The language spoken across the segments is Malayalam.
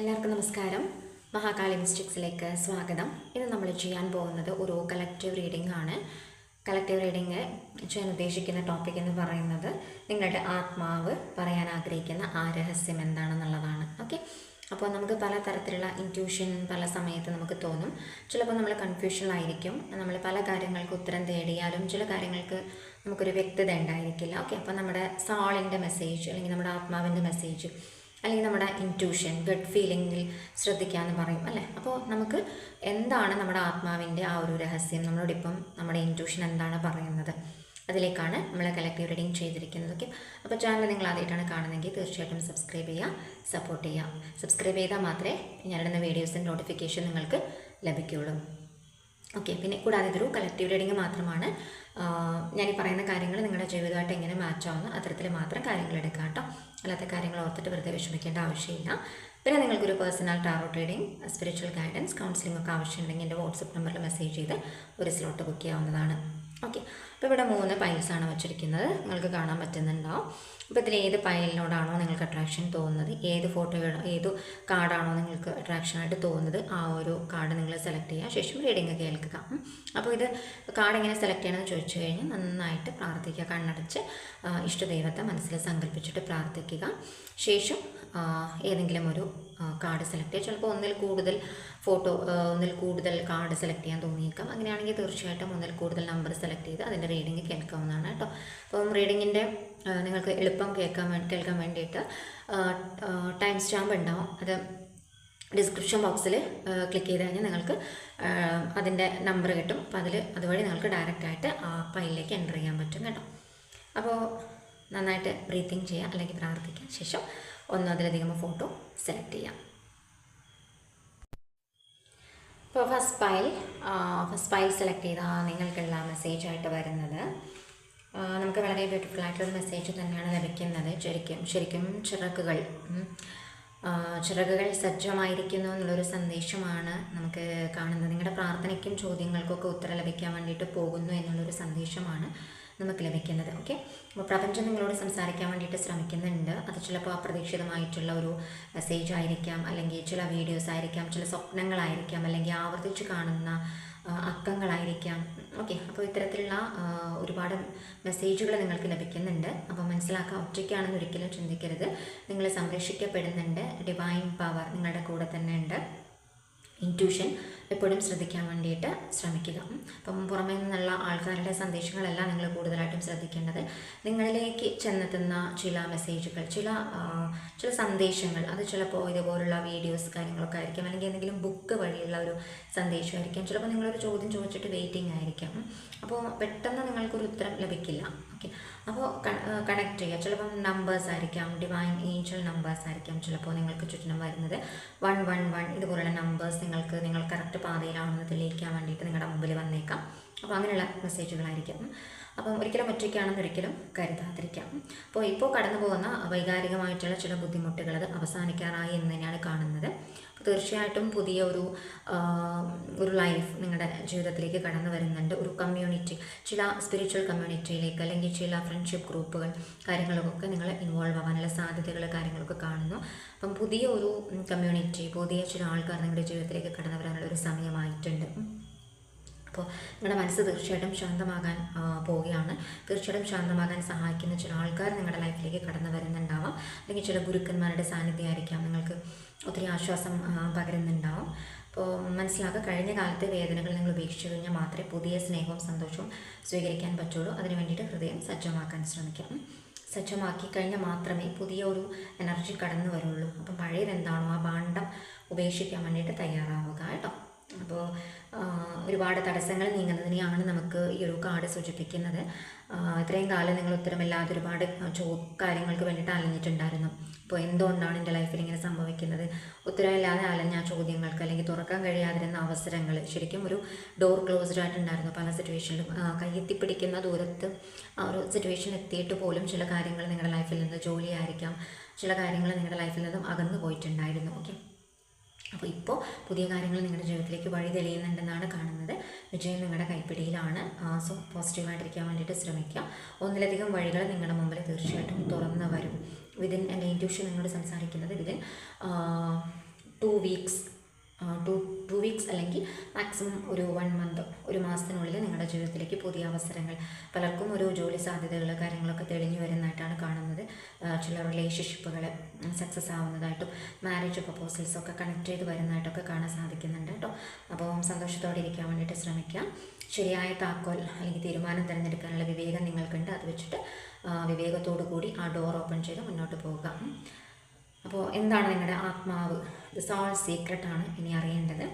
എല്ലാവർക്കും നമസ്കാരം. മഹാകാളി മിസ്റ്റിക്സിലേക്ക് സ്വാഗതം. ഇന്ന് നമ്മൾ ചെയ്യാൻ പോകുന്നത് ഒരു കളക്റ്റീവ് റീഡിംഗ് ആണ്. കളക്റ്റീവ് റീഡിംഗ് ചെയ്യാൻ ഉദ്ദേശിക്കുന്ന ടോപ്പിക് എന്ന് പറയുന്നത് നിങ്ങളുടെ ആത്മാവ് പറയാൻ ആഗ്രഹിക്കുന്ന ആ രഹസ്യം എന്താണെന്നുള്ളതാണ്. ഓക്കെ അപ്പോൾ നമുക്ക് പല തരത്തിലുള്ള ഇന്റ്യൂഷൻ പല സമയത്ത് നമുക്ക് തോന്നും. ചിലപ്പോൾ നമ്മൾ കൺഫ്യൂഷനിലായിരിക്കും നമ്മൾ പല കാര്യങ്ങൾക്ക് ഉത്തരം തേടിയാലും ചില കാര്യങ്ങൾക്ക് നമുക്കൊരു വ്യക്തത ഉണ്ടായിരിക്കില്ല. ഓക്കെ അപ്പോൾ നമ്മുടെ സോളിന്റെ മെസ്സേജ് അല്ലെങ്കിൽ നമ്മുടെ ആത്മാവിന്റെ മെസ്സേജ് അല്ലെങ്കിൽ നമ്മുടെ ഇന്റ്യൂഷൻ ഗഡ് ഫീലിംഗിൽ ശ്രദ്ധിക്കാമെന്ന് പറയും അല്ലേ? അപ്പോൾ നമുക്ക് എന്താണ് നമ്മുടെ ആത്മാവിന്റെ ആ ഒരു രഹസ്യം? നമ്മളോടിപ്പം നമ്മുടെ ഇന്റ്യൂഷൻ എന്താണ് പറയുന്നത്? അതിലേക്കാണ് നമ്മൾ കളക്റ്റീവ് റീഡിങ് ചെയ്തിരിക്കുന്നത് ഓക്കെ അപ്പോൾ ചാനൽ നിങ്ങൾ ആദ്യമായിട്ടാണ് കാണുന്നതെങ്കിൽ തീർച്ചയായിട്ടും സബ്സ്ക്രൈബ് ചെയ്യുക സപ്പോർട്ട് ചെയ്യുക. സബ്സ്ക്രൈബ് ചെയ്താൽ മാത്രമേ ഞാനിടുന്ന വീഡിയോസിന്റെ നോട്ടിഫിക്കേഷൻ നിങ്ങൾക്ക് ലഭിക്കുകയുള്ളൂ. ഓക്കെ പിന്നെ കൂടാതെ ഇതൊരു കളക്റ്റീവ് റീഡിങ് മാത്രമാണ്. ഞാൻ ഈ പറയുന്ന കാര്യങ്ങൾ നിങ്ങളുടെ ജീവിതമായിട്ട് എങ്ങനെ മാച്ച് ആവുന്നു അത്തരത്തിൽ മാത്രം കാര്യങ്ങൾ എടുക്കാം കേട്ടോ. അല്ലാത്ത കാര്യങ്ങൾ ഓർത്തിട്ട് വെറുതെ വിഷമിക്കേണ്ട ആവശ്യമില്ല. പിന്നെ നിങ്ങൾക്കൊരു personal tarot reading spiritual guidance counselling ഒക്കെ ആവശ്യമുണ്ടെങ്കിൽ എന്റെ വാട്സപ്പ് നമ്പറിൽ മെസ്സേജ് ചെയ്ത് ഒരു സ്ലോട്ട് ബുക്ക് ചെയ്യാവുന്നതാണ്. ഓക്കെ അപ്പോൾ ഇവിടെ മൂന്ന് പൈൽസാണ് വെച്ചിരിക്കുന്നത്. നിങ്ങൾക്ക് കാണാൻ പറ്റുന്നുണ്ടാവും. അപ്പോൾ ഇതിൽ ഏത് പൈലിനോടാണോ നിങ്ങൾക്ക് അട്രാക്ഷൻ തോന്നുന്നത്? ഏത് ഫോട്ടോയോടോ ഏത് കാർഡാണോ നിങ്ങൾക്ക് അട്രാക്ഷനായിട്ട് തോന്നുന്നത്? ആ ഒരു കാർഡ് നിങ്ങൾ സെലക്ട് ചെയ്യുക ശേഷം റീഡിങ് കേൾക്കുക. അപ്പോൾ ഇത് കാർഡ് എങ്ങനെ സെലക്ട് ചെയ്യണമെന്ന് ചോദിച്ചു കഴിഞ്ഞാൽ നന്നായിട്ട് പ്രാർത്ഥിക്കുക. കണ്ണടച്ച് ഇഷ്ടദൈവത്തെ മനസ്സിൽ സങ്കല്പിച്ചിട്ട് പ്രാർത്ഥിക്കുക. ശേഷം ഏതെങ്കിലും ഒരു കാർഡ് സെലക്ട് ചെയ്യുക ചിലപ്പോൾ ഒന്നിൽ കൂടുതൽ ഫോട്ടോ ഒന്നിൽ കൂടുതൽ കാർഡ് സെലക്ട് ചെയ്യാൻ തോന്നിയേക്കാം. അങ്ങനെയാണെങ്കിൽ തീർച്ചയായിട്ടും ഒന്നിൽ കൂടുതൽ നമ്പർ സെലക്ട് ചെയ്ത് അതിന്റെ റീഡിങ് കേൾക്കാവുന്നതാണ് കേട്ടോ. അപ്പം റീഡിങ്ങിന്റെ നിങ്ങൾക്ക് എളുപ്പം കേൾക്കാൻ വേണ്ടി കേൾക്കാൻ വേണ്ടിയിട്ട് ടൈം സ്റ്റാമ്പ് ഉണ്ടാവും. അത് ഡിസ്ക്രിപ്ഷൻ ബോക്സിൽ ക്ലിക്ക് ചെയ്ത് കഴിഞ്ഞാൽ നിങ്ങൾക്ക് അതിന്റെ നമ്പർ കിട്ടും. അപ്പോൾ അതിൽ അതുവഴി നിങ്ങൾക്ക് ഡയറക്റ്റായിട്ട് ആ ഫയലിലേക്ക് എന്റർ ചെയ്യാൻ പറ്റും കേട്ടോ. അപ്പോൾ നന്നായിട്ട് ബ്രീത്തിങ് ചെയ്യുക അല്ലെങ്കിൽ പ്രാർത്ഥിക്കുക ശേഷം ഒന്നോ അതിലധികം ഫോട്ടോ സെലക്ട് ചെയ്യാം ഇപ്പോൾ first file first file select ചെയ്താൽ നിങ്ങൾക്കുള്ള മെസ്സേജ് ആയിട്ട് വരുന്നത്. നമുക്ക് വളരെ ബ്യൂട്ടിഫുൾ ആയിട്ടുള്ള മെസ്സേജ് തന്നെയാണ് ലഭിക്കുന്നത്. ശരിക്കും ശരിക്കും ചിറകുകൾ. ചിറകുകൾ സജ്ജമായിരിക്കുന്നു എന്നുള്ളൊരു സന്ദേശമാണ് നമുക്ക് കാണുന്നത്. നിങ്ങളുടെ പ്രാർത്ഥനയ്ക്കും ചോദ്യങ്ങൾക്കൊക്കെ ഉത്തരം ലഭിക്കാൻ വേണ്ടിയിട്ട് പോകുന്നു എന്നുള്ളൊരു സന്ദേശമാണ്. നമുക്ക് ലഭിക്കുന്നത് ഓക്കെ അപ്പോൾ പ്രപഞ്ചം നിങ്ങളോട് സംസാരിക്കാൻ വേണ്ടിയിട്ട് ശ്രമിക്കുന്നുണ്ട്. അത് ചിലപ്പോൾ അപ്രതീക്ഷിതമായിട്ടുള്ള ഒരു മെസ്സേജ് ആയിരിക്കാം അല്ലെങ്കിൽ ചില വീഡിയോസ് ആയിരിക്കാം ചില സ്വപ്നങ്ങളായിരിക്കാം അല്ലെങ്കിൽ ആവർത്തിച്ച് കാണുന്ന അക്കങ്ങളായിരിക്കാം ഓക്കെ അപ്പോൾ ഇത്തരത്തിലുള്ള ഒരുപാട് മെസ്സേജുകൾ നിങ്ങൾക്ക് ലഭിക്കുന്നുണ്ട്. അപ്പോൾ മനസ്സിലാക്കുക ഒറ്റയ്ക്കാണെന്ന് ഒരിക്കലും ചിന്തിക്കരുത്. നിങ്ങൾ സംരക്ഷിക്കപ്പെടുന്നുണ്ട്. ഡിവൈൻ പവർ നിങ്ങളുടെ കൂടെ തന്നെ ഉണ്ട്. ഇന്റ്യൂഷൻ എപ്പോഴും ശ്രദ്ധിക്കാൻ വേണ്ടിയിട്ട് ശ്രമിക്കുക. അപ്പം പുറമേ നിന്നുള്ള ആൾക്കാരുടെ സന്ദേശങ്ങളെല്ലാം നിങ്ങൾ കൂടുതലായിട്ടും ശ്രദ്ധിക്കേണ്ടത് നിങ്ങളിലേക്ക് ചെന്നെത്തുന്ന ചില മെസ്സേജുകൾ ചില ചില സന്ദേശങ്ങൾ അത് ചിലപ്പോൾ ഇതുപോലുള്ള വീഡിയോസ് കാര്യങ്ങളൊക്കെ ആയിരിക്കും അല്ലെങ്കിൽ എന്തെങ്കിലും ബുക്ക് വഴിയുള്ള ഒരു സന്ദേശമായിരിക്കാം. ചിലപ്പോൾ നിങ്ങളൊരു ചോദ്യം ചോദിച്ചിട്ട് വെയിറ്റിംഗ് ആയിരിക്കാം. അപ്പോൾ പെട്ടെന്ന് നിങ്ങൾക്കൊരു ഉത്തരം ലഭിക്കില്ല. ഓക്കെ. അപ്പോൾ കണക്ട് ചെയ്യുക. ചിലപ്പം നമ്പേഴ്സ് ആയിരിക്കാം ഡിവൈൻ ഏഞ്ചൽ നമ്പേഴ്സ് ആയിരിക്കാം ചിലപ്പോൾ നിങ്ങൾക്ക് ചുറ്റിനും വരുന്നത്. വൺ വൺ വൺ ഇതുപോലുള്ള നമ്പേഴ്സ് നിങ്ങൾക്ക് നിങ്ങൾ കറക്റ്റ് പാതയിലാണെന്ന് തെളിയിക്കാൻ വേണ്ടിയിട്ട് നിങ്ങളുടെ മുമ്പിൽ വന്നേക്കാം അപ്പോൾ അങ്ങനെയുള്ള മെസ്സേജുകളായിരിക്കും. അപ്പം ഒരിക്കലും ഒറ്റയ്ക്കാണെന്ന് ഒരിക്കലും കരുതാതിരിക്കാം. അപ്പോൾ ഇപ്പോൾ കടന്നു പോകുന്ന വൈകാരികമായിട്ടുള്ള ചില ബുദ്ധിമുട്ടുകൾ അത് അവസാനിക്കാറായി എന്ന് തന്നെയാണ് കാണുന്നത് തീർച്ചയായിട്ടും പുതിയ ഒരു ഒരു ലൈഫ് നിങ്ങളുടെ ജീവിതത്തിലേക്ക് കടന്നു വരുന്നുണ്ട് ഒരു കമ്മ്യൂണിറ്റി ചില സ്പിരിച്വൽ കമ്മ്യൂണിറ്റിയിലേക്ക് അല്ലെങ്കിൽ ചില ഫ്രണ്ട്ഷിപ്പ് ഗ്രൂപ്പുകൾ കാര്യങ്ങളൊക്കെ നിങ്ങൾ ഇൻവോൾവ് ആവാനുള്ള സാധ്യതകൾ കാര്യങ്ങളൊക്കെ കാണുന്നു അപ്പം പുതിയ ഒരു കമ്മ്യൂണിറ്റി പുതിയ ചില ആൾക്കാർ നിങ്ങളുടെ ജീവിതത്തിലേക്ക് കടന്നു വരാനുള്ള ഒരു സമയമായിട്ടുണ്ട്. അപ്പോൾ നിങ്ങളുടെ മനസ്സ് തീർച്ചയായിട്ടും ശാന്തമാകാൻ പോവുകയാണ്. തീർച്ചയായിട്ടും ശാന്തമാകാൻ സഹായിക്കുന്ന ചില ആൾക്കാർ നിങ്ങളുടെ ലൈഫിലേക്ക് കടന്നു വരുന്നുണ്ടാവാം. അല്ലെങ്കിൽ ചില ഗുരുക്കന്മാരുടെ സാന്നിധ്യമായിരിക്കാം. നിങ്ങൾക്ക് ഒത്തിരി ആശ്വാസം പകരുന്നുണ്ടാവും. അപ്പോൾ മനസ്സിലാക്കുക കഴിഞ്ഞ കാലത്തെ വേദനകൾ നിങ്ങൾ ഉപേക്ഷിച്ചു കഴിഞ്ഞാൽ മാത്രമേ പുതിയ സ്നേഹവും സന്തോഷവും സ്വീകരിക്കാൻ പറ്റുള്ളൂ. അതിന് വേണ്ടിയിട്ട് ഹൃദയം സജ്ജമാക്കാൻ ശ്രമിക്കാം. സജ്ജമാക്കി കഴിഞ്ഞാൽ മാത്രമേ പുതിയ ഒരു എനർജി കടന്നു വരുള്ളൂ. അപ്പം പഴയത് എന്താണോ ആ ഭാണ്ഡം ഉപേക്ഷിക്കാൻ വേണ്ടിയിട്ട് തയ്യാറാവുക കേട്ടോ. അപ്പോൾ ഒരുപാട് തടസ്സങ്ങൾ നീങ്ങുന്നതിനെയാണ് നമുക്ക് ഈ ഒരു കാർഡ് സൂചിപ്പിക്കുന്നത്. ഇത്രയും കാലം നിങ്ങൾ ഉത്തരമില്ലാതെ ഒരുപാട് ചോ കാര്യങ്ങൾക്ക് വേണ്ടിയിട്ട് അലഞ്ഞിട്ടുണ്ടായിരുന്നു. അപ്പോൾ എന്തുകൊണ്ടാണ് എന്റെ ലൈഫിൽ ഇങ്ങനെ സംഭവിക്കുന്നത്? ഉത്തരമില്ലാതെ അലഞ്ഞ ചോദ്യങ്ങൾക്ക് അല്ലെങ്കിൽ തുറക്കാൻ കഴിയാതിരുന്ന അവസരങ്ങൾ ശരിക്കും ഒരു ഡോർ ക്ലോസ്ഡ് ആയിട്ടുണ്ടായിരുന്നു പല സിറ്റുവേഷനിലും കയ്യെത്തിപ്പിടിക്കുന്ന ദൂരത്ത് ആ ഒരു സിറ്റുവേഷൻ എത്തിയിട്ട് പോലും ചില കാര്യങ്ങൾ നിങ്ങളുടെ ലൈഫിൽ നിന്ന് ജോലിയായിരിക്കാം. ചില കാര്യങ്ങൾ നിങ്ങളുടെ ലൈഫിൽ നിന്നും അകന്നു പോയിട്ടുണ്ടായിരുന്നു. ഓക്കെ അപ്പോൾ ഇപ്പോൾ പുതിയ കാര്യങ്ങൾ നിങ്ങളുടെ ജീവിതത്തിലേക്ക് വഴി തെളിയുന്നുണ്ടെന്നാണ് കാണുന്നത്. വിജയം നിങ്ങളുടെ കൈപ്പിടിയിലാണ്. സോ പോസിറ്റീവായിട്ടിരിക്കാൻ വേണ്ടിയിട്ട് ശ്രമിക്കുക ഒന്നിലധികം വഴികൾ നിങ്ങളുടെ മുമ്പിൽ തീർച്ചയായിട്ടും തുറന്നു വരും. വിതിൻ എന്റെ ഇന്റ്യൂഷൻ നിങ്ങളോട് സംസാരിക്കുന്നത് within two weeks two two weeks അല്ലെങ്കിൽ മാക്സിമം ഒരു വൺ മന്ത് ഒരു മാസത്തിനുള്ളിൽ നിങ്ങളുടെ ജീവിതത്തിലേക്ക് പുതിയ അവസരങ്ങൾ പലർക്കും ഒരു ജോലി സാധ്യതകൾ കാര്യങ്ങളൊക്കെ തെളിഞ്ഞു വരുന്നതായിട്ടാണ് കാണുന്നത്. ചില റിലേഷൻഷിപ്പുകൾ സക്സസ് ആവുന്നതായിട്ടും മാരേജ് പ്രപ്പോസൽസൊക്കെ കണക്ട് ചെയ്ത് വരുന്നതായിട്ടൊക്കെ കാണാൻ സാധിക്കുന്നുണ്ട് കേട്ടോ. അപ്പോൾ സന്തോഷത്തോടെ ഇരിക്കാൻ വേണ്ടിയിട്ട് ശ്രമിക്കാം. ശരിയായ താക്കോൽ അല്ലെങ്കിൽ തീരുമാനം തിരഞ്ഞെടുക്കാനുള്ള വിവേകം നിങ്ങൾക്കുണ്ട്. അത് വെച്ചിട്ട് വിവേകത്തോടു കൂടി ആ ഡോർ ഓപ്പൺ ചെയ്ത് മുന്നോട്ട് പോവുക അപ്പോൾ എന്താണ് നിങ്ങളുടെ ആത്മാവ്? ദിസ് ഓൾ സീക്രട്ടാണ് ഇനി അറിയേണ്ടത്.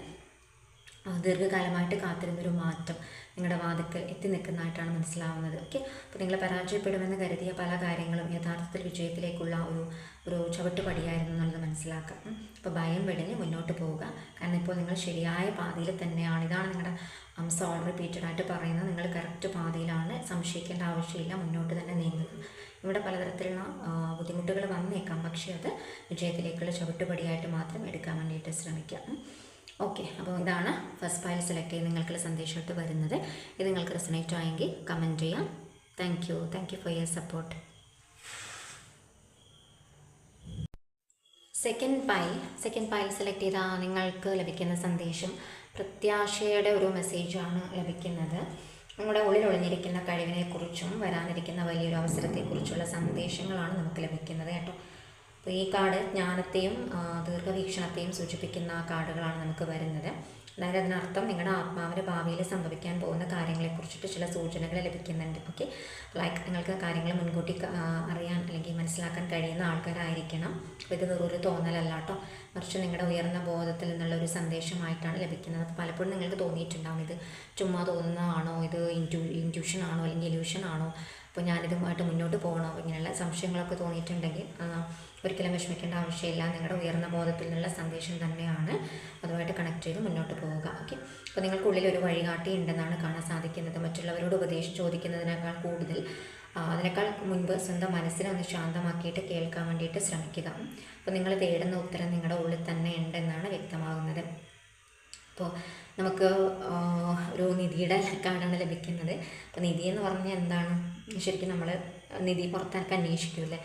ദീർഘകാലമായിട്ട് കാത്തിരുന്നൊരു മാറ്റം നിങ്ങളുടെ വാതിക്കൽ എത്തി നിൽക്കുന്നതായിട്ടാണ് മനസ്സിലാവുന്നത്. ഓക്കെ അപ്പോൾ നിങ്ങൾ പരാജയപ്പെടുമെന്ന് കരുതിയ പല കാര്യങ്ങളും യഥാർത്ഥത്തിൽ വിജയത്തിലേക്കുള്ള ഒരു ഒരു ചവിട്ടുപടിയായിരുന്നു എന്നുള്ളത് മനസ്സിലാക്കാം. അപ്പോൾ ഭയം വെടിഞ്ഞ് മുന്നോട്ട് പോവുക. കാരണം ഇപ്പോൾ നിങ്ങൾ ശരിയായ പാതയിൽ തന്നെയാണ്. ഇതാണ് നിങ്ങളുടെ സോൾ റിപ്പീറ്റഡ് ആയിട്ട് പറയുന്നത്. നിങ്ങൾ കറക്റ്റ് പാതയിലാണ്. സംശയിക്കേണ്ട ആവശ്യമില്ല. മുന്നോട്ട് തന്നെ നീങ്ങുക. ഇവിടെ പലതരത്തിലുള്ള ബുദ്ധിമുട്ടുകൾ വന്നേക്കാം. പക്ഷേ അത് വിജയത്തിലേക്കുള്ള ചവിട്ടുപടിയായിട്ട് മാത്രം എടുക്കാൻ വേണ്ടിയിട്ട് ശ്രമിക്കാം. ഓക്കെ. അപ്പോൾ ഇതാണ് ഫസ്റ്റ് ഫയൽ സെലക്ട് ചെയ്ത് നിങ്ങൾക്കുള്ള സന്ദേശമായിട്ട് വരുന്നത്. ഇത് നിങ്ങൾക്ക് റെസനേറ്റ് ആയെങ്കിൽ കമന്റ് ചെയ്യാം. Thank you thank you for your support second pile second pile select ചെയ്താൽ നിങ്ങൾക്ക് ലഭിക്കുന്ന സന്ദേശം പ്രത്യാശയുടെ ഒരു മെസ്സേജാണ് ലഭിക്കുന്നത്. നിങ്ങളുടെ ഉള്ളിൽ ഒളിഞ്ഞിരിക്കുന്ന കഴിവിനെക്കുറിച്ചും വരാനിരിക്കുന്ന വലിയൊരു അവസരത്തെക്കുറിച്ചുള്ള സന്ദേശങ്ങളാണ് നമുക്ക് ലഭിക്കുന്നത് കേട്ടോ. അപ്പോൾ ഈ കാർഡ് ജ്ഞാനത്തെയും ദീർഘവീക്ഷണത്തെയും സൂചിപ്പിക്കുന്ന കാർഡുകളാണ് നമുക്ക് വരുന്നത്. അതായത് അതിനർത്ഥം നിങ്ങളുടെ ആത്മാവിന് ഭാവിയിൽ സംഭവിക്കാൻ പോകുന്ന കാര്യങ്ങളെക്കുറിച്ചിട്ട് ചില സൂചനകൾ ലഭിക്കുന്നുണ്ട്. ഓക്കെ ലൈക്ക് നിങ്ങൾക്ക് കാര്യങ്ങൾ മുൻകൂട്ടി അറിയാൻ അല്ലെങ്കിൽ മനസ്സിലാക്കാൻ കഴിയുന്ന ആൾക്കാരായിരിക്കണം. അപ്പോൾ ഇത് വെറൊരു തോന്നലല്ല കേട്ടോ. മറിച്ച് നിങ്ങളുടെ ഉയർന്ന ബോധത്തിൽ നിന്നുള്ള ഒരു സന്ദേശമായിട്ടാണ് ലഭിക്കുന്നത്. അപ്പോൾ പലപ്പോഴും നിങ്ങൾക്ക് തോന്നിയിട്ടുണ്ടാവും ഇത് ചുമ്മാ തോന്നുന്നതാണോ? ഇത് ഇന്റു ഇന്റ്യൂഷൻ ആണോ? അല്ലെങ്കിൽ ഇലൂഷൻ ആണോ? അപ്പോൾ ഞാനിതുമായിട്ട് മുന്നോട്ട് പോകണോ? ഇങ്ങനെയുള്ള സംശയങ്ങളൊക്കെ തോന്നിയിട്ടുണ്ടെങ്കിൽ ഒരിക്കലും വിഷമിക്കേണ്ട ആവശ്യമില്ല. നിങ്ങളുടെ ഉയർന്ന ബോധത്തിൽ നിന്നുള്ള സന്ദേശം തന്നെയാണ് അതുമായിട്ട് കണക്ട് ചെയ്ത് മുന്നോട്ട് പോവുക. ഓക്കെ അപ്പോൾ നിങ്ങൾക്കുള്ളിൽ ഒരു വഴികാട്ടി ഉണ്ടെന്നാണ് കാണാൻ സാധിക്കുന്നത്. മറ്റുള്ളവരോട് ഉപദേശം ചോദിക്കുന്നതിനേക്കാൾ കൂടുതൽ അതിനേക്കാൾ മുൻപ് സ്വന്തം മനസ്സിനെ ഒന്ന് ശാന്തമാക്കിയിട്ട് കേൾക്കാൻ വേണ്ടിയിട്ട് ശ്രമിക്കുക. അപ്പോൾ നിങ്ങൾ തേടുന്ന ഉത്തരം നിങ്ങളുടെ ഉള്ളിൽ തന്നെ ഉണ്ടെന്നാണ് വ്യക്തമാകുന്നത്. അപ്പോൾ നമുക്ക് ഒരു നിധിയുടെ കാർഡാണ് ലഭിക്കുന്നത്. അപ്പോൾ നിധി എന്ന് പറഞ്ഞാൽ എന്താണ്? ശരിക്കും നമ്മൾ നിധി പുറത്തേക്ക് അന്വേഷിക്കൂലേ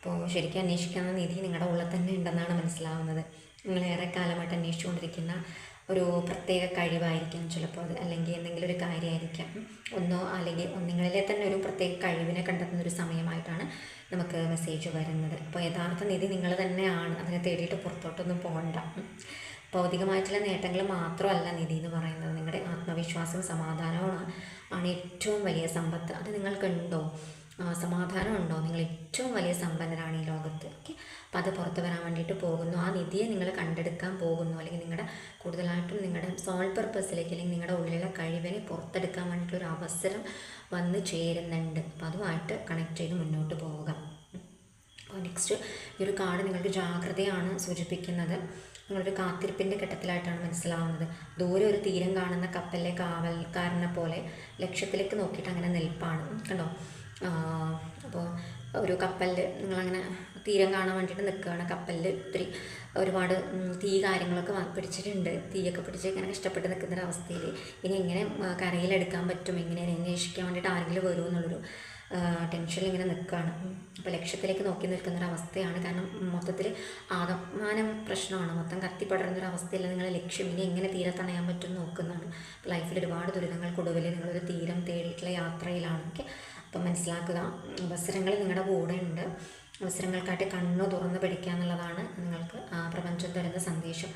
അപ്പോൾ ശരിക്കും അന്വേഷിക്കാവുന്ന നിധി നിങ്ങളുടെ ഉള്ളിൽ തന്നെ ഉണ്ടെന്നാണ് മനസ്സിലാവുന്നത്. നിങ്ങൾ ഏറെ കാലമായിട്ട് അന്വേഷിച്ചുകൊണ്ടിരിക്കുന്ന ഒരു പ്രത്യേക കഴിവായിരിക്കാം ചിലപ്പോൾ അത്. അല്ലെങ്കിൽ എന്തെങ്കിലും ഒരു കാര്യമായിരിക്കാം. ഒന്നോ അല്ലെങ്കിൽ നിങ്ങളിലെ തന്നെ ഒരു പ്രത്യേക കഴിവിനെ കണ്ടെത്തുന്ന ഒരു സമയമായിട്ടാണ് നമുക്ക് മെസ്സേജ് വരുന്നത്. അപ്പോൾ യഥാർത്ഥ നിധി നിങ്ങൾ തന്നെയാണ്. അതിനെ തേടിയിട്ട് പുറത്തോട്ടൊന്നും പോകണ്ട. ഭൗതികമായിട്ടുള്ള നേട്ടങ്ങൾ മാത്രമല്ല നിധി എന്ന് പറയുന്നത്. നിങ്ങളുടെ ആത്മവിശ്വാസവും സമാധാനവും ആണ് ഏറ്റവും വലിയ സമ്പത്ത്. അത് നിങ്ങൾക്കുണ്ടോ? ആ, സമാധാനമുണ്ടോ? നിങ്ങൾ ഏറ്റവും വലിയ സമ്പന്നരാണ് ഈ ലോകത്ത്. ഓക്കെ? അപ്പം അത് പുറത്ത് വരാൻ വേണ്ടിയിട്ട് പോകുന്നു. ആ നിധിയെ നിങ്ങൾ കണ്ടെടുക്കാൻ പോകുന്നു. അല്ലെങ്കിൽ നിങ്ങളുടെ കൂടുതലായിട്ടും നിങ്ങളുടെ സോൾ പർപ്പസിലേക്ക് അല്ലെങ്കിൽ നിങ്ങളുടെ ഉള്ളിലെ കഴിവിനെ പുറത്തെടുക്കാൻ വേണ്ടിയിട്ടുള്ള ഒരു അവസരം വന്ന് ചേരുന്നുണ്ട്. അപ്പം അതുമായിട്ട് കണക്ട് ചെയ്ത് മുന്നോട്ട് പോവുക. അപ്പോൾ നെക്സ്റ്റ് ഈ ഒരു കാർഡ് നിങ്ങൾക്ക് ജാഗ്രതയാണ് സൂചിപ്പിക്കുന്നത്. നിങ്ങളൊരു കാത്തിരിപ്പിന്റെ ഘട്ടത്തിലായിട്ടാണ് മനസ്സിലാവുന്നത്. ദൂരെ ഒരു തീരം കാണുന്ന കപ്പലിലെ കാവൽക്കാരനെ പോലെ ലക്ഷ്യത്തിലേക്ക് നോക്കിയിട്ട് അങ്ങനെ നിൽപ്പാണ്. കണ്ടോ? അപ്പോൾ ഒരു കപ്പലിൽ നിങ്ങളങ്ങനെ തീരം കാണാൻ വേണ്ടിയിട്ട് നിൽക്കുകയാണ്. കപ്പലിൽ ഒത്തിരി ഒരുപാട് തീ കാര്യങ്ങളൊക്കെ പിടിച്ചിട്ടുണ്ട്. തീയൊക്കെ പിടിച്ച് ഇങ്ങനെ കഷ്ടപ്പെട്ട് നിൽക്കുന്ന അവസ്ഥയിൽ ഇനി എങ്ങനെ കരയിലെടുക്കാൻ പറ്റും? എങ്ങനെ അന്വേഷിക്കാൻ വേണ്ടിയിട്ട് ആരെങ്കിലും വരുമോ എന്നുള്ളൊരു ടെൻഷനിൽ ഇങ്ങനെ നിൽക്കുകയാണ്. അപ്പോൾ ലക്ഷ്യത്തിലേക്ക് നോക്കി നിൽക്കുന്ന ഒരു അവസ്ഥയാണ്. കാരണം മൊത്തത്തിൽ ആകമാനം പ്രശ്നമാണ്. മൊത്തം കത്തിപ്പടരുന്ന ഒരു നിങ്ങൾ ലക്ഷ്യം. ഇനി എങ്ങനെ തീരെ തണയാൻ പറ്റും നോക്കുന്നതാണ്. ലൈഫിൽ ഒരുപാട് ദുരിതങ്ങൾക്കൊടുവിൽ നിങ്ങളൊരു തീരം തേടിയിട്ടുള്ള യാത്രയിലാണ് അപ്പം മനസ്സിലാക്കുക. അവസരങ്ങൾ നിങ്ങളുടെ കൂടെ ഉണ്ട്. അവസരങ്ങൾക്കായിട്ട് കണ്ണു തുറന്ന് പിടിക്കുക എന്നുള്ളതാണ് നിങ്ങൾക്ക് ആ പ്രപഞ്ചം തരുന്ന സന്ദേശം.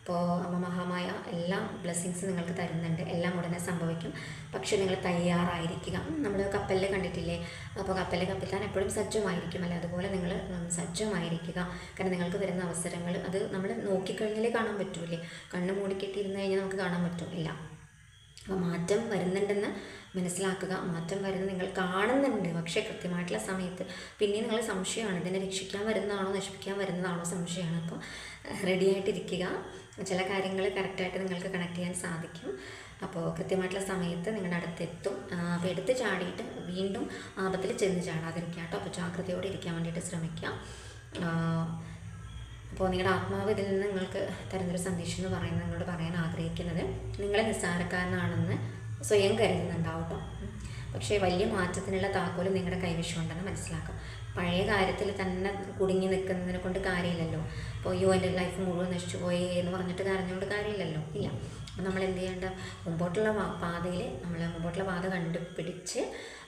അപ്പോൾ അമ്മ മഹാമായ എല്ലാ ബ്ലെസ്സിങ്സും നിങ്ങൾക്ക് തരുന്നുണ്ട്. എല്ലാം ഉടനെ സംഭവിക്കും. പക്ഷേ നിങ്ങൾ തയ്യാറായിരിക്കുക. നമ്മൾ കപ്പലിൽ കണ്ടിട്ടില്ലേ? അപ്പോൾ കപ്പലിൽ കപ്പിത്താൻ എപ്പോഴും സജ്ജമായിരിക്കും. അല്ലെ? അതുപോലെ നിങ്ങൾ സജ്ജമായിരിക്കുക. കാരണം നിങ്ങൾക്ക് വരുന്ന അവസരങ്ങൾ അത് നമ്മൾ നോക്കിക്കഴിഞ്ഞാലേ കാണാൻ പറ്റൂലേ കണ്ണ് മൂടിക്കെട്ടിരുന്ന് കഴിഞ്ഞാൽ നമുക്ക് കാണാൻ പറ്റും. ഇല്ല. അപ്പോൾ മാറ്റം വരുന്നുണ്ടെന്ന് മനസ്സിലാക്കുക. മാറ്റം വരുന്നത് നിങ്ങൾ കാണുന്നുണ്ട്. പക്ഷേ കൃത്യമായിട്ടുള്ള സമയത്ത് പിന്നെ നിങ്ങൾ സംശയമാണ്. ഇതിനെ രക്ഷിക്കാൻ വരുന്നതാണോ നശിപ്പിക്കാൻ വരുന്നതാണോ സംശയമാണ്. അപ്പോൾ റെഡി ആയിട്ടിരിക്കുക. ചില കാര്യങ്ങൾ കറക്റ്റായിട്ട് നിങ്ങൾക്ക് കണക്ട് ചെയ്യാൻ സാധിക്കും. അപ്പോൾ കൃത്യമായിട്ടുള്ള സമയത്ത് നിങ്ങളുടെ അടുത്തെത്തും. അപ്പോൾ എടുത്ത് ചാടിയിട്ട് വീണ്ടും ആപത്തിൽ ചെന്ന് ചാടാതിരിക്കുക കേട്ടോ. അപ്പോൾ ജാഗ്രതയോടെ ഇരിക്കാൻ വേണ്ടിയിട്ട് ശ്രമിക്കുക. അപ്പോൾ നിങ്ങളുടെ ആത്മാവ് ഇതിൽ നിന്ന് നിങ്ങൾക്ക് തരുന്നൊരു സന്ദേശം എന്ന് പറയുന്നത് നിങ്ങളോട് പറയാൻ ആഗ്രഹിക്കുന്നത്. നിങ്ങളെ നിസ്സാരക്കാരനാണെന്ന് സ്വയം കരുതുന്നുണ്ടാവും കേട്ടോ പക്ഷേ വലിയ മാറ്റത്തിനുള്ള താക്കോൽ നിങ്ങളുടെ കൈവശമുണ്ടെന്ന് മനസ്സിലാക്കാം. പഴയ കാര്യത്തിൽ തന്നെ കുടുങ്ങി നിൽക്കുന്നതിനെ കൊണ്ട് കാര്യമില്ലല്ലോ. അപ്പോൾ അയ്യോ എന്റെ ലൈഫ് മുഴുവൻ നശിച്ചു പോയി എന്ന് പറഞ്ഞിട്ട് കരഞ്ഞുകൊണ്ട് കാര്യമില്ലല്ലോ. ഇല്ല. അപ്പോൾ നമ്മൾ എന്ത് ചെയ്യേണ്ട? മുമ്പോട്ടുള്ള പാതയിൽ നമ്മൾ മുമ്പോട്ടുള്ള പാത കണ്ടുപിടിച്ച്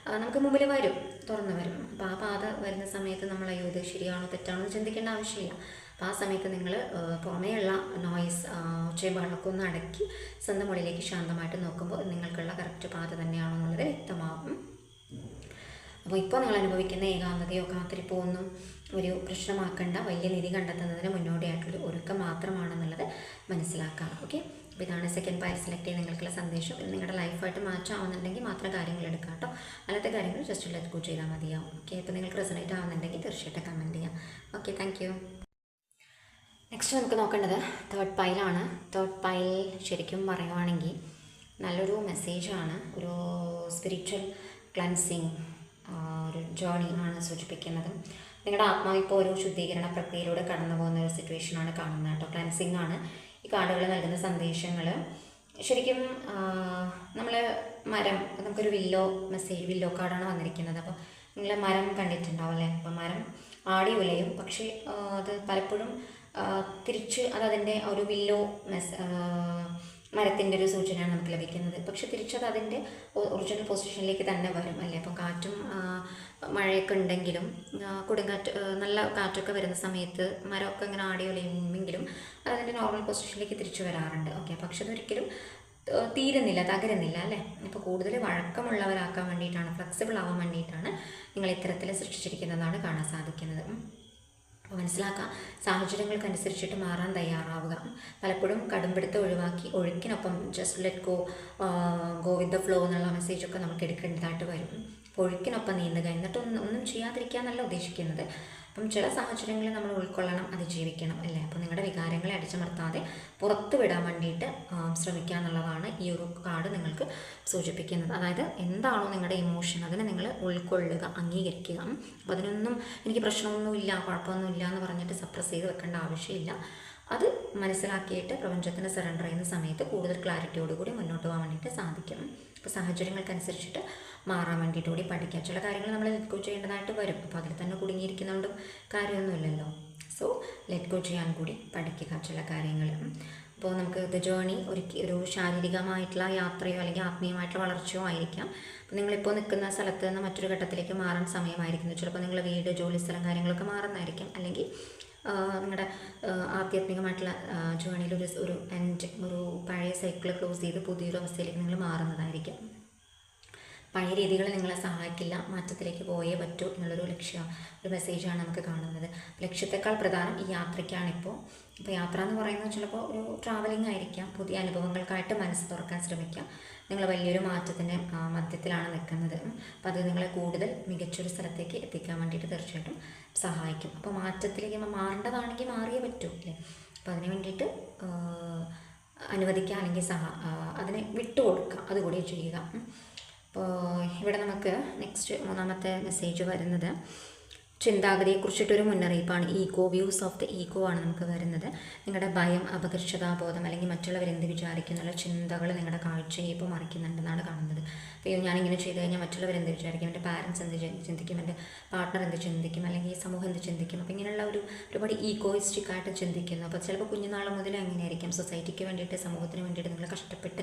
നമുക്ക് മുമ്പിൽ വരും. തുറന്നു വരും. അപ്പോൾ ആ പാത വരുന്ന സമയത്ത് നമ്മൾ അയ്യോ ഇത് ശരിയാണോ തെറ്റാണോ എന്ന് ചിന്തിക്കേണ്ട ആവശ്യമില്ല. അപ്പോൾ ആ സമയത്ത് നിങ്ങൾ പുറമേയുള്ള നോയ്സ് ഒച്ചയും ഒന്ന് അടക്കി സ്വന്തം ഉള്ളിലേക്ക് ശാന്തമായിട്ട് നോക്കുമ്പോൾ നിങ്ങൾക്കുള്ള കറക്റ്റ് പാത തന്നെയാണോ എന്നുള്ളത് വ്യക്തമാകും അപ്പോൾ ഇപ്പോൾ നിങ്ങൾ അനുഭവിക്കുന്ന ഏകാന്തതയോ കാത്തിരിപ്പോ ഒന്നും ഒരു പ്രശ്നമാക്കേണ്ട വലിയ നിധി കണ്ടെത്തുന്നതിന് മുന്നോടിയായിട്ടുള്ള ഒരുക്കം മാത്രമാണെന്നുള്ളത് മനസ്സിലാക്കാം. ഓക്കെ? അപ്പോൾ ഇതാണ് സെക്കൻഡ് പാരി സെലക്ട് ചെയ്ത് നിങ്ങൾക്കുള്ള സന്ദേശം. ഇത് നിങ്ങളുടെ ലൈഫായിട്ട് മാച്ച് ആവുന്നുണ്ടെങ്കിൽ മാത്രം കാര്യങ്ങൾ എടുക്കാം കേട്ടോ. അല്ലാത്ത കാര്യങ്ങൾ ജസ്റ്റ് ലെറ്റ് ഗോ ചെയ്താൽ മതിയാവും. ഓക്കെ? അപ്പോൾ നിങ്ങൾക്ക് റെസണേറ്റ് ആവുന്നുണ്ടെങ്കിൽ തീർച്ചയായിട്ടും കമന്റ് ചെയ്യാം. ഓക്കെ താങ്ക് നെക്സ്റ്റ് നമുക്ക് നോക്കേണ്ടത് തേർഡ് പൈലാണ് തേർഡ് പൈൽ ശരിക്കും പറയുവാണെങ്കിൽ നല്ലൊരു മെസ്സേജാണ് ഒരു സ്പിരിച്വൽ ക്ലൻസിങ് ഒരു ജേണി ആണ് സൂചിപ്പിക്കുന്നത്. നിങ്ങളുടെ ആത്മാവ് ഇപ്പോൾ ഒരു ശുദ്ധീകരണ പ്രക്രിയയിലൂടെ കടന്നു പോകുന്ന ഒരു സിറ്റുവേഷനാണ് കാണുന്നത് കേട്ടോ. ക്ലൻസിങ് ആണ് ഈ കാർഡുകൾ നൽകുന്ന സന്ദേശങ്ങൾ ശരിക്കും നമ്മൾ മരം നമുക്കൊരു വില്ലോ മെസ്സേജ് വില്ലോ കാർഡാണ് വന്നിരിക്കുന്നത്. അപ്പോൾ നിങ്ങൾ മരം കണ്ടിട്ടുണ്ടാവും അല്ലേ? അപ്പോൾ മരം ആടി ഉലയും. പക്ഷേ അത് പലപ്പോഴും തിരിച്ച് അത് അതിന്റെ ഒരു വില്ലോ മെസ് മരത്തിന്റെ ഒരു സൂചനയാണ് നമുക്ക് ലഭിക്കുന്നത്. പക്ഷെ തിരിച്ചത് അതിന്റെ ഒറിജിനൽ പൊസിഷനിലേക്ക് തന്നെ വരും അല്ലേ? അപ്പോൾ കാറ്റും മഴയൊക്കെ ഉണ്ടെങ്കിലും കൊടുങ്കാറ്റ് നല്ല കാറ്റൊക്കെ വരുന്ന സമയത്ത് മരമൊക്കെ ഇങ്ങനെ ആടി ഒലയുമെങ്കിലും അത് അതിന്റെ നോർമൽ പൊസിഷനിലേക്ക് തിരിച്ചു വരാറുണ്ട്. ഓക്കെ പക്ഷെ അതൊരിക്കലും തീരുന്നില്ല തകരുന്നില്ല അല്ലേ? അപ്പോൾ കൂടുതൽ വഴക്കമുള്ളവരാക്കാൻ വേണ്ടിയിട്ടാണ് ഫ്ലെക്സിബിൾ ആവാൻ വേണ്ടിയിട്ടാണ് നിങ്ങൾ ഇത്തരത്തിൽ സൃഷ്ടിച്ചിരിക്കുന്നതാണ് കാണാൻ സാധിക്കുന്നത്. മനസ്സിലാക്കുക സാഹചര്യങ്ങൾക്കനുസരിച്ചിട്ട് മാറാൻ തയ്യാറാവുക. പലപ്പോഴും കടുംപിടുത്തം ഒഴിവാക്കി ഒഴുക്കിനൊപ്പം just let go go with the flow എന്നുള്ള മെസ്സേജൊക്കെ നമുക്ക് എടുക്കേണ്ടതായിട്ട് വരും. ഒഴുക്കിനൊപ്പം നീന്തുക. എന്നിട്ടൊന്നും ഒന്നും ഒന്നും ചെയ്യാതിരിക്കാന്നല്ല ഉദ്ദേശിക്കുന്നത്. അപ്പം ചില സാഹചര്യങ്ങളിൽ നമ്മൾ ഉൾക്കൊള്ളണം അതിജീവിക്കണം അല്ലേ? അപ്പോൾ നിങ്ങളുടെ വികാരങ്ങളെ അടിച്ചമർത്താതെ പുറത്തു വിടാൻ വേണ്ടിയിട്ട് ശ്രമിക്കുക എന്നുള്ളതാണ് ഈ ഒരു കാർഡ് നിങ്ങൾക്ക് സൂചിപ്പിക്കുന്നത്. അതായത് എന്താണോ നിങ്ങളുടെ ഇമോഷൻ അതിനെ നിങ്ങൾ ഉൾക്കൊള്ളുക അംഗീകരിക്കുക. അപ്പോൾ അതിനൊന്നും എനിക്ക് പ്രശ്നമൊന്നുമില്ല കുഴപ്പമൊന്നുമില്ല എന്ന് പറഞ്ഞിട്ട് സപ്രസ് ചെയ്ത് വെക്കേണ്ട ആവശ്യമില്ല. അത് മനസ്സിലാക്കിയിട്ട് പ്രപഞ്ചത്തിന് സറണ്ടർ ചെയ്യുന്ന സമയത്ത് കൂടുതൽ ക്ലാരിറ്റിയോടുകൂടി മുന്നോട്ട് പോകാൻ വേണ്ടിയിട്ട് സാധിക്കും. അപ്പോൾ സാഹചര്യങ്ങൾക്കനുസരിച്ചിട്ട് മാറാൻ വേണ്ടിയിട്ട് കൂടി പഠിക്കുക ചില കാര്യങ്ങൾ നമ്മൾ ലെറ്റ് ഗോ ചെയ്യേണ്ടതായിട്ട് വരും. അപ്പോൾ അതിൽ തന്നെ കുടുങ്ങിയിരിക്കുന്നതുകൊണ്ടും കാര്യമൊന്നുമില്ലല്ലോ. സോ ലെറ്റ് ഗോ ചെയ്യാൻ കൂടി പഠിക്കുക ചില കാര്യങ്ങൾ. അപ്പോൾ നമുക്ക് ദ ജേണി ഒരു ഒരു ശാരീരികമായിട്ടുള്ള യാത്രയോ അല്ലെങ്കിൽ ആത്മീയമായിട്ടുള്ള വളർച്ചയോ ആയിരിക്കാം. അപ്പോൾ നിങ്ങളിപ്പോൾ നിൽക്കുന്ന സ്ഥലത്ത് നിന്ന് മറ്റൊരു ഘട്ടത്തിലേക്ക് മാറാൻ സമയമായിരിക്കുന്നു. ചിലപ്പോൾ നിങ്ങളുടെ വീട് ജോലി സ്ഥലം കാര്യങ്ങളൊക്കെ മാറുന്നതായിരിക്കും. അല്ലെങ്കിൽ നിങ്ങളുടെ ആധ്യാത്മികമായിട്ടുള്ള ജേണിയിൽ ഒരു ഒരു എൻഡ് ഒരു പഴയ സൈക്കിൾ ക്ലോസ് ചെയ്ത് പുതിയൊരു അവസ്ഥയിലേക്ക് നിങ്ങൾ മാറുന്നതായിരിക്കും. പഴയ രീതികൾ നിങ്ങളെ സഹായിക്കില്ല. മാറ്റത്തിലേക്ക് പോയേ പറ്റൂ എന്നുള്ളൊരു ലക്ഷ്യം ഒരു മെസ്സേജാണ് നമുക്ക് കാണുന്നത്. ലക്ഷ്യത്തെക്കാൾ പ്രധാനം ഈ യാത്രയ്ക്കാണിപ്പോൾ ഇപ്പോൾ യാത്ര എന്ന് പറയുന്നത് ചിലപ്പോൾ ഒരു ട്രാവലിംഗ് ആയിരിക്കാം. പുതിയ അനുഭവങ്ങൾക്കായിട്ട് മനസ്സ് തുറക്കാൻ ശ്രമിക്കാം. നിങ്ങൾ വലിയൊരു മാറ്റത്തിന്റെ മധ്യത്തിലാണ് നിൽക്കുന്നത്. അപ്പോൾ അത് നിങ്ങളെ കൂടുതൽ മികച്ചൊരു സ്ഥലത്തേക്ക് എത്തിക്കാൻ വേണ്ടിയിട്ട് തീർച്ചയായിട്ടും സഹായിക്കും. അപ്പോൾ മാറ്റത്തിലേക്ക് മാറേണ്ടതാണെങ്കിൽ മാറിയേ പറ്റൂ അല്ലേ? അപ്പോൾ അതിന് വേണ്ടിയിട്ട് അനുവദിക്കുക അല്ലെങ്കിൽ സഹ അതിനെ വിട്ടുകൊടുക്കുക അതുകൂടി ചെയ്യുക. അപ്പോൾ ഇവിടെ നമുക്ക് നെക്സ്റ്റ് മൂന്നാമത്തെ മെസ്സേജ് വരുന്നത് ചിന്താഗതിയെക്കുറിച്ചിട്ടൊരു മുന്നറിയിപ്പാണ്. Ego views of the ego ആണ് നമുക്ക് വരുന്നത്. നിങ്ങളുടെ ഭയം അപകർഷതാബോധം അല്ലെങ്കിൽ മറ്റുള്ളവർ എന്ത് വിചാരിക്കുന്നുള്ള ചിന്തകൾ നിങ്ങളുടെ കാഴ്ചയെ ഇപ്പോൾ മറിക്കുന്നുണ്ടെന്നാണ് കാണുന്നത്. അപ്പോൾ ഞാനിങ്ങനെ ചെയ്ത് കഴിഞ്ഞാൽ മറ്റുള്ളവർ എന്ത് വിചാരിക്കും? എന്റെ പാരൻസ് എന്ത് ചിന്തിക്കും? എന്റെ പാർട്ട്ണർ എന്ത് ചിന്തിക്കും? അല്ലെങ്കിൽ സമൂഹം എന്ത് ചിന്തിക്കും? അപ്പോൾ ഇങ്ങനെയുള്ള ഒരു ഒരുപാട് ഈഗോയിസ്റ്റിക് ആയിട്ട് ചിന്തിക്കുന്നു. അപ്പോൾ ചിലപ്പോൾ കുഞ്ഞുനാൾ മുതൽ അങ്ങനെയായിരിക്കും. സൊസൈറ്റിക്ക് വേണ്ടിയിട്ട് സമൂഹത്തിന് വേണ്ടിയിട്ട് നിങ്ങൾ കഷ്ടപ്പെട്ട്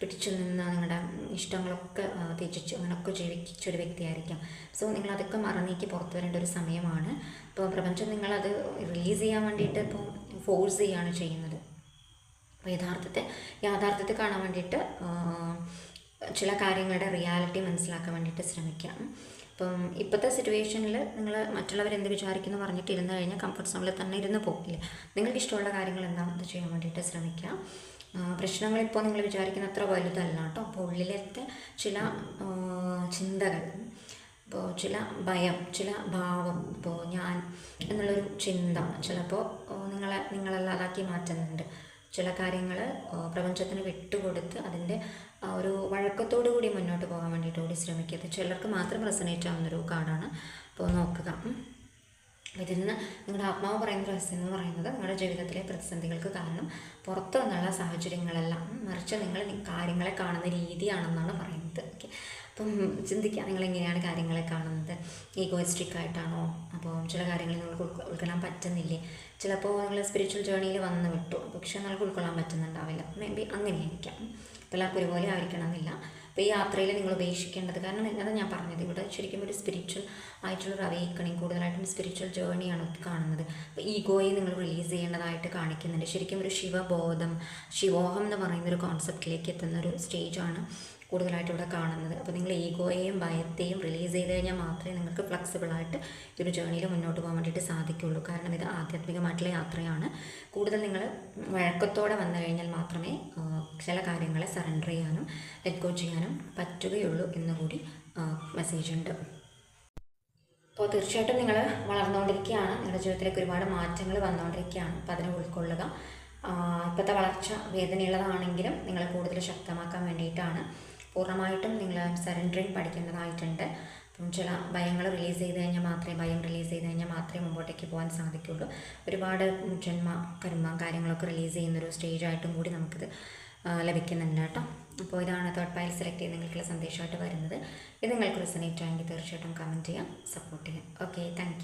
പിടിച്ചു നിന്ന് നിങ്ങളുടെ ഇഷ്ടങ്ങളൊക്കെ ത്യജിച്ച് അങ്ങനെയൊക്കെ ജീവിച്ചൊരു വ്യക്തിയായിരിക്കും. സോ നിങ്ങൾ അതൊക്കെ മറന്നേക്ക് പുറത്തു വരേണ്ട ഒരു സമയമാണ്. അപ്പോൾ പ്രപഞ്ചം നിങ്ങളത് റിലീസ് ചെയ്യാൻ വേണ്ടിയിട്ട് ഇപ്പോൾ ഫോഴ്സ് ചെയ്യുകയാണ് ചെയ്യുന്നത്. അപ്പോൾ യഥാർത്ഥത്തെ യാഥാർത്ഥ്യത്തെ കാണാൻ വേണ്ടിയിട്ട് ചില കാര്യങ്ങളുടെ റിയാലിറ്റി മനസ്സിലാക്കാൻ വേണ്ടിയിട്ട് ശ്രമിക്കാം. അപ്പം ഇപ്പോഴത്തെ സിറ്റുവേഷനിൽ നിങ്ങൾ മറ്റുള്ളവർ എന്ത് വിചാരിക്കുന്നു പറഞ്ഞിട്ട് ഇരുന്ന് കഴിഞ്ഞാൽ കംഫർട്ട് സോണിൽ തന്നെ ഇരുന്ന് പോകില്ല നിങ്ങൾക്ക് ഇഷ്ടമുള്ള കാര്യങ്ങൾ എന്താണെന്ന് ചെയ്യാൻ വേണ്ടിയിട്ട് ശ്രമിക്കാം. പ്രശ്നങ്ങൾ ഇപ്പോൾ നിങ്ങൾ വിചാരിക്കുന്ന അത്ര വലുതല്ല കേട്ടോ. അപ്പോൾ ഉള്ളിലത്തെ ചില ചിന്തകൾ ഇപ്പോൾ ചില ഭയം ചില ഭാവം ഇപ്പോൾ ഞാൻ എന്നുള്ളൊരു ചിന്ത ചിലപ്പോൾ നിങ്ങളെ നിങ്ങളല്ലാതാക്കി മാറ്റുന്നുണ്ട്. ചില കാര്യങ്ങൾ പ്രപഞ്ചത്തിന് വിട്ടുകൊടുത്ത് അതിന്റെ ഒരു വഴക്കത്തോടു കൂടി മുന്നോട്ട് പോകാൻ വേണ്ടിയിട്ട് കൂടി ശ്രമിക്കരുത്. ചിലർക്ക് മാത്രം റെസനേറ്റ് ആവുന്നൊരു കാർഡാണ് അപ്പോൾ നോക്കുക. ഇതിൽ നിന്ന് നിങ്ങളുടെ ആത്മാവ് പറയുന്ന രഹസ്യം എന്ന് പറയുന്നത് നിങ്ങളുടെ ജീവിതത്തിലെ പ്രതിസന്ധികൾക്ക് കാരണം പുറത്തു നിന്നുള്ള സാഹചര്യങ്ങളെല്ലാം മറിച്ച് നിങ്ങൾ കാര്യങ്ങളെ കാണുന്ന രീതിയാണെന്നാണ് പറയുന്നത്. ഓക്കെ. അപ്പം ചിന്തിക്കുക നിങ്ങൾ എങ്ങനെയാണ് കാര്യങ്ങളെ കാണുന്നത്? ഈഗോയിസ്റ്റിക് ആയിട്ടാണോ? അപ്പോൾ ചില കാര്യങ്ങൾ നിങ്ങൾക്ക് ഉൾക്കൊ- ഉൾക്കൊള്ളാൻ പറ്റുന്നില്ലേ? ചിലപ്പോൾ നിങ്ങൾ സ്പിരിച്വൽ ജേണിയിൽ വന്ന് വിട്ടു. പക്ഷെ നിങ്ങൾക്ക് ഉൾക്കൊള്ളാൻ പറ്റുന്നുണ്ടാവില്ല. May be അങ്ങനെയായിരിക്കാം. എല്ലാവർക്കും ഒരുപോലെ ആയിരിക്കണം എന്നില്ല അപ്പോൾ ഈ യാത്രയിൽ നിങ്ങൾ ഉപേക്ഷിക്കേണ്ടത് കാരണം അതാണ് ഞാൻ പറഞ്ഞത്. ഇവിടെ ശരിക്കും ഒരു സ്പിരിച്വൽ ആയിട്ടുള്ളൊരു അവേക്കണിങ് കൂടുതലായിട്ടും സ്പിരിച്വൽ ജേണിയാണ് കാണുന്നത്. അപ്പോൾ ഈഗോയെ നിങ്ങൾ റിലീസ് ചെയ്യേണ്ടതായിട്ട് കാണിക്കുന്നുണ്ട്. ശരിക്കും ഒരു ശിവബോധം ശിവോഹം എന്ന് പറയുന്ന ഒരു കോൺസെപ്റ്റിലേക്ക് എത്തുന്ന ഒരു സ്റ്റേജാണ് കൂടുതലായിട്ട് ഇവിടെ കാണുന്നത്. അപ്പോൾ നിങ്ങൾ ഈഗോയെയും ഭയത്തെയും റിലീസ് ചെയ്ത് കഴിഞ്ഞാൽ മാത്രമേ നിങ്ങൾക്ക് ഫ്ലെക്സിബിളായിട്ട് ഈ ഒരു ജേണിയിൽ മുന്നോട്ട് പോകാൻ വേണ്ടിയിട്ട് സാധിക്കുകയുള്ളൂ. കാരണം ഇത് ആധ്യാത്മികമായിട്ടുള്ള യാത്രയാണ്. കൂടുതൽ നിങ്ങൾ വഴക്കത്തോടെ വന്നു കഴിഞ്ഞാൽ മാത്രമേ ചില കാര്യങ്ങളെ സറണ്ടർ ചെയ്യാനും ലെറ്റ് ഗോ ചെയ്യാനും പറ്റുകയുള്ളൂ എന്നുകൂടി മെസ്സേജ് ഉണ്ട്. അപ്പോൾ തീർച്ചയായിട്ടും നിങ്ങൾ വളർന്നുകൊണ്ടിരിക്കുകയാണ്. നിങ്ങളുടെ ജീവിതത്തിലേക്ക് ഒരുപാട് മാറ്റങ്ങൾ വന്നുകൊണ്ടിരിക്കുകയാണ്. അപ്പോൾ അതിനെ ഉൾക്കൊള്ളുക. ഇപ്പോഴത്തെ വളർച്ച വേദനയുള്ളതാണെങ്കിലും നിങ്ങളെ കൂടുതൽ ശക്തമാക്കാൻ വേണ്ടിയിട്ടാണ്. പൂർണമായിട്ടും നിങ്ങൾ സറണ്ടറിങ് പഠിക്കേണ്ടതായിട്ടുണ്ട്. അപ്പം ചില ഭയങ്ങൾ റിലീസ് ചെയ്ത് കഴിഞ്ഞാൽ മാത്രമേ ഭയം റിലീസ് ചെയ്ത് കഴിഞ്ഞാൽ മാത്രമേ മുമ്പോട്ടേക്ക് പോകാൻ സാധിക്കുകയുള്ളൂ ഒരുപാട് ജന്മ കർമ്മ കാര്യങ്ങളൊക്കെ റിലീസ് ചെയ്യുന്നൊരു സ്റ്റേജായിട്ടും കൂടി നമുക്കിത് ലഭിക്കുന്നുണ്ട് കേട്ടോ. അപ്പോൾ ഇതാണ് തേർഡ് പൈൽ സെലക്ട് ചെയ്ത് നിങ്ങൾക്കുള്ള സന്ദേശമായിട്ട് വരുന്നത്. ഇത് നിങ്ങൾക്ക് റിസനേറ്റ് ആയെങ്കിൽ തീർച്ചയായിട്ടും കമന്റ് ചെയ്യാം സപ്പോർട്ട് ചെയ്യാം. Okay thank